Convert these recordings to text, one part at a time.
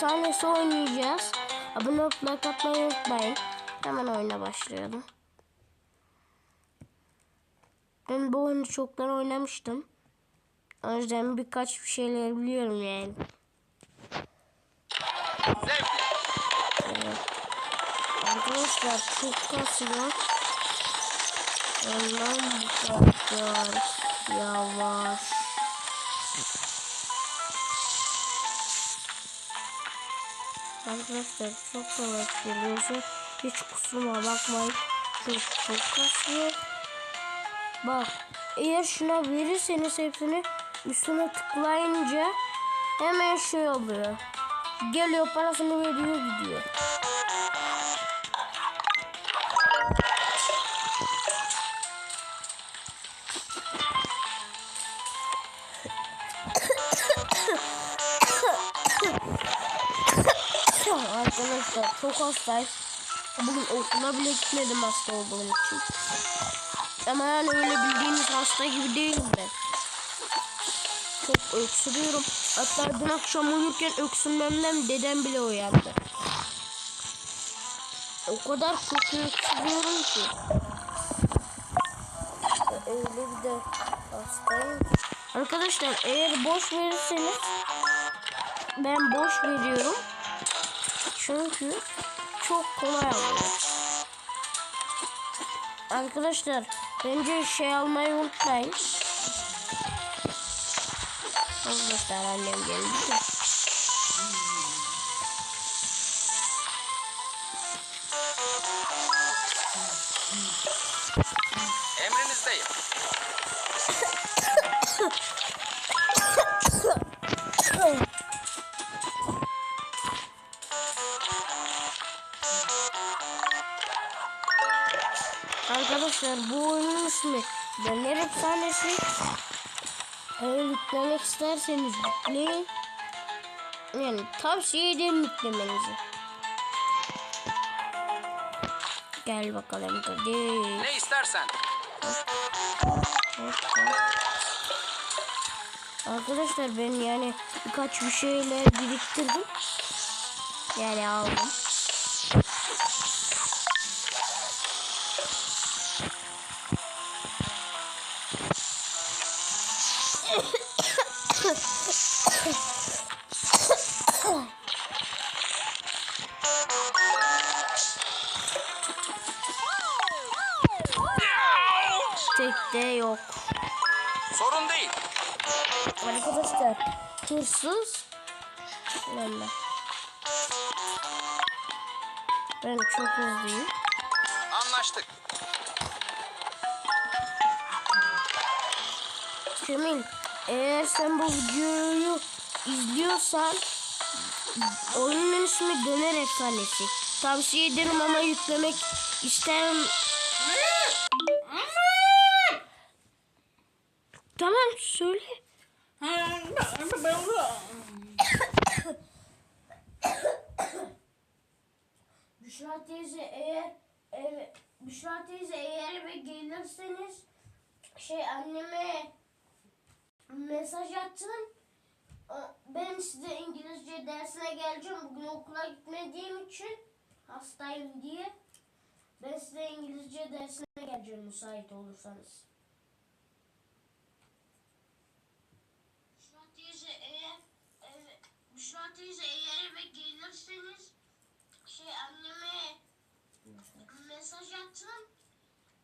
efsanesi oynayacağız. Abone olup like atmayı unutmayın. Hemen oyuna başlayalım. Ben bu oyunu çoktan oynamıştım. O yüzden birkaç bir şeyler biliyorum yani. Zevkli. Arkadaşlar çok kasıyor. Ondan bu kadar yavaş. Arkadaşlar çok yavaş geliyorsa hiç kusuruma bakmayın. Çünkü çok kasıyor. Bak eğer şuna verirseniz hepsini üstüne tıklayınca hemen şey oluyor. Geliyor parasını veriyor gidiyor. Arkadaşlar çok hastayım. Bugün okula bile gitmedim hasta olduğum için. Ama yani öyle bildiğiniz hasta gibi değilim ben. Çok öksürüyorum. Hatta dün akşam uyurken öksürmemden dedem bile uyandı. O kadar kötü öksürüyorum ki. Öyle bir de hastayım. Arkadaşlar eğer boş verirseniz ben boş veriyorum. Çünkü çok kolay oluyor. Arkadaşlar bence şey almayı unutmayın. Arkadaşlar annem geldi de. Emrinizdeyim. Arkadaşlar bu oyunun ismi Döner Efsanesi. Eğer yüklemek isterseniz yükleyin. Yani tavsiye ederim yüklemenizi. Gel bakalım hadi. Ne istersen. Arkadaşlar ben yani birkaç bir şeyler biriktirdim. Yani aldım. De yok. Sorun değil. Arkadaşlar hırsız Valla. Ben çok hızlıyım. Anlaştık. Cemil eğer sen bu videoyu izliyorsan oyunun ismi Döner Efsanesi. Tavsiye ederim ama yüklemek isterim. Büşra teyze eğer eve, Büşra teyze eğer eve gelirseniz şey anneme mesaj atın. O- Ben size İngilizce dersine geleceğim. Bugün okula gitmediğim için hastayım diye. Ben size İngilizce dersine geleceğim müsait olursanız. Şey anneme mesaj atın.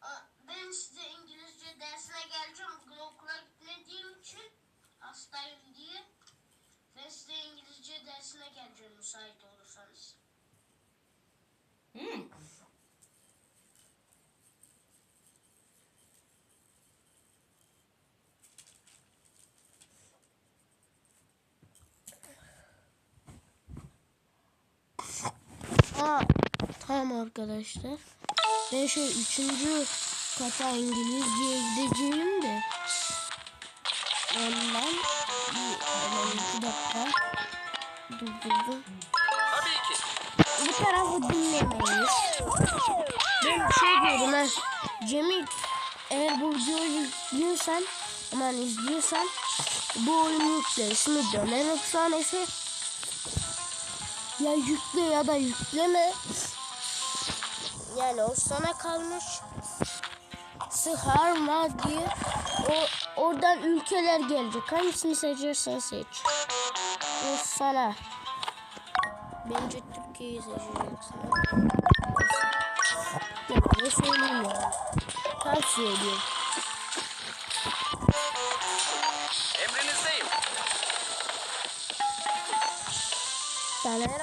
A- Ben size İngilizce dersine geleceğim. Bugün okula gitmediğim için hastayım diye. Ben size İngilizce dersine geleceğim müsait olursanız. Aa, tamam arkadaşlar. Ben şu üçüncü kata İngilizceye gideceğim de. Ondan bir hemen iki dakika durdurdum. Tabii ki. Bu tarafı dinlemeyiz. Ben şey diyordum ha. Cemil eğer bu videoyu izliyorsan aman izliyorsan bu oyunu yükle. İsmi Döner Efsanesi. Ya yükle ya da yükleme. Yani o sana kalmış. Sıharma diye o oradan ülkeler gelecek. Hangisini seçersen seç. O sana. Bence Türkiye'yi seçeceksin. Ya ne söyleyeyim ya. Tavsiye ediyorum. Emrinizdeyim. Taner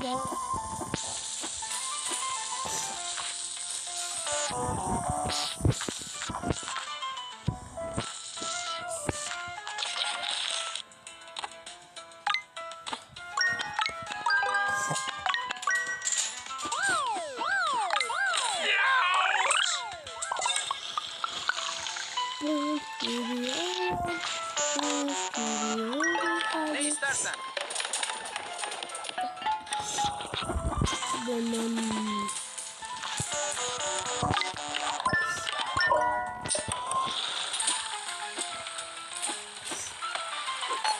efsanesi burada. Ne Benim.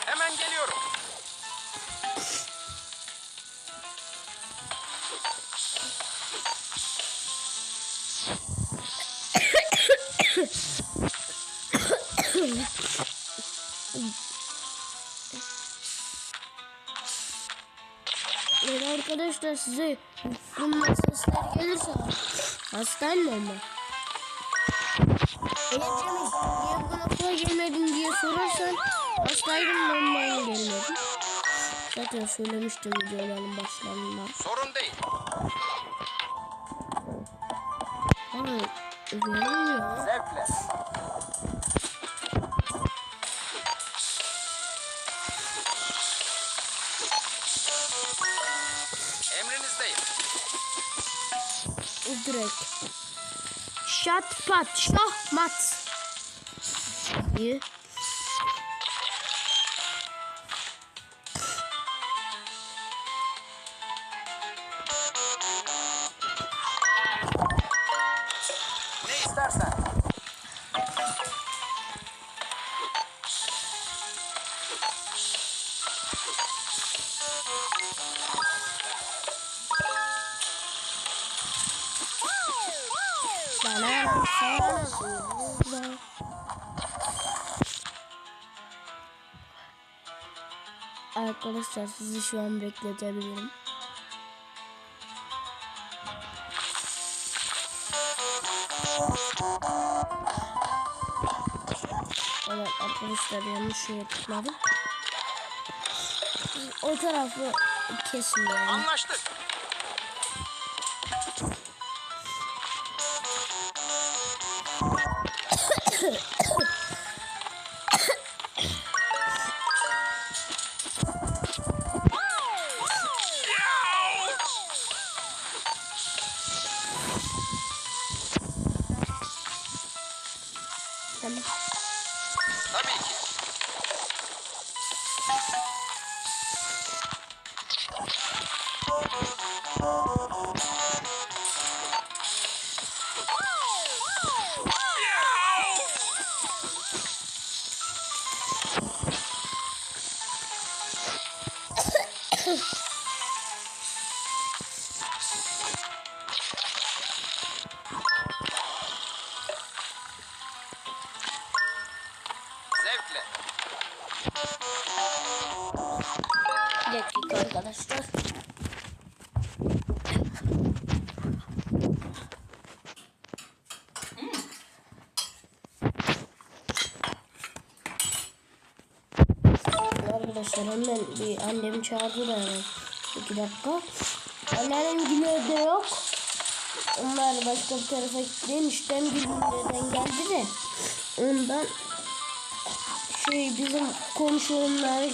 Hemen geliyorum. Arkadaşlar size bunun sesler gelirse hastayım de. Eğer Cemil niye bugün okula gelmedin diye sorarsan hastaydım ben ben gelmedim. Zaten söylemiştim videoların başlarında. Sorun değil. Ama öğrenmiyor. Zevkle. Direkt. Şat pat şahmat. İyi. Arkadaşlar sizi şu an bekletebilirim. Evet arkadaşlar yanlış şeye tıkladım. O tarafı kesin yani. Anlaştık. Dakika arkadaşlar. Arkadaşlar hemen bir annem çağırdı da hemen. İki dakika. Anneannem günü de yok. Onlar başka bir tarafa. İşten bir günlerden geldi de. Ondan şey bizim komşu onlara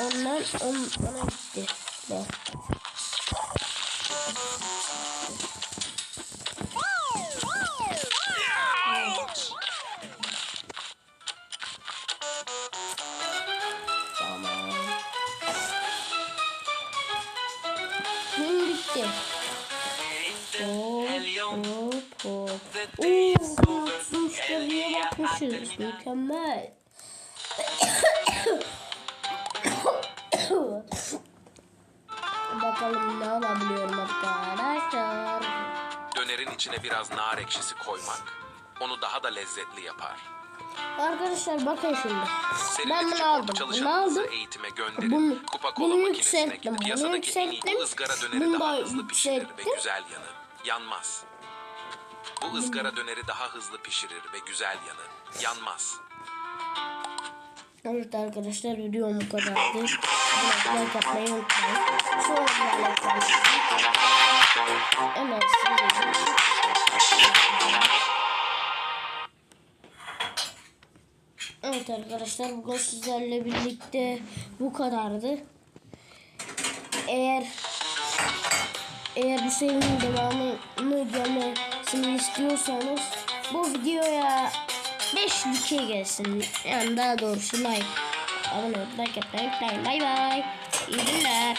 Onlar on, ona gitti. De. Tamam. Gün bitti. Hop hop hop. Oo, müşteriye bakmışız. Mükemmel. Bakalım ne alabiliyorum arkadaşlar. Dönerin içine biraz nar ekşisi koymak onu daha da lezzetli yapar. Arkadaşlar bakın şimdi. Senin Ben bunu aldım. Bunu aldım. eğitime gönderin. Bunu- Kupa kola bunu yükselttim, bunu yükselttim. ızgara döneri Bunu daha da hızlı pişirir ve güzel yanı. Yanmaz. Bu ızgara döneri daha hızlı pişirir ve güzel yanı. Yanmaz. Evet arkadaşlar videom bu kadardı. Like atmayı unutmayın. Sonra bir like Hemen sileyim. Evet arkadaşlar bugün sizlerle birlikte bu kadardı. Eğer eğer bu serinin devamını gelmesini istiyorsanız bu videoya 5 like gelsin. Yani daha doğrusu like. Abone ol, like yapmayı unutmayın. Bay bay. İyi günler.